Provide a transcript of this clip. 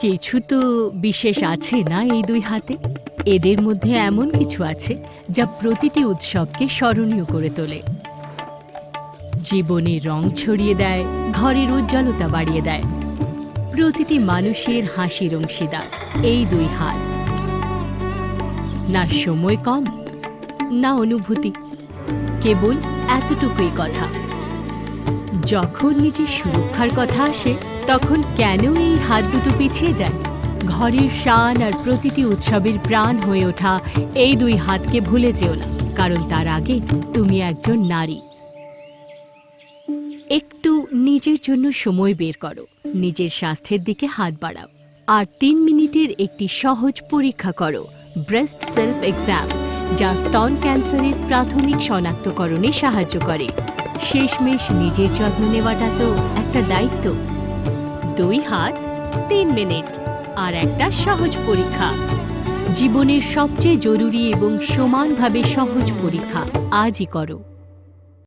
কিছু তো বিশেষ আছে না এই দুই হাতে? এদের মধ্যে এমন কিছু আছে যা প্রতিটি উৎসবকে স্মরণীয় করে তোলে। জীবনে রং ছড়িয়ে দেয়, ঘরের উজ্জ্বলতা বাড়িয়ে দেয়। প্রতিটি মানুষের হাসির অংশীদার এই দুই হাত। না সময় কম, না অনুভূতি। কেবল এতটুকুই কথা। যখন নিজের সুরক্ষার কথা আসে, তখন কেন এই হাত দুটো পিছিয়ে যায়? ঘরের শান আর প্রতিটি উৎসবের প্রাণ হয়ে ওঠা এই দুই হাতকে ভুলে যেও না, কারণ তার আগে তুমি একজন নারী। একটু নিজের জন্য সময় বের করো, নিজের স্বাস্থ্যের দিকে হাত বাড়াও, আর তিন মিনিটের একটি সহজ পরীক্ষা করো, ব্রেস্ট সেলফ এক্সাম, যা স্তন ক্যান্সারের প্রাথমিক শনাক্তকরণে সাহায্য করে। শেষমেশ নিজের যত্ন নেওয়াটা তো একটা দায়িত্ব। দুই হাত, তিন মিনিট, আর একটা সহজ পরীক্ষা। জীবনের সবচেয়ে জরুরি এবং সমানভাবে সহজ পরীক্ষা, আজই করো।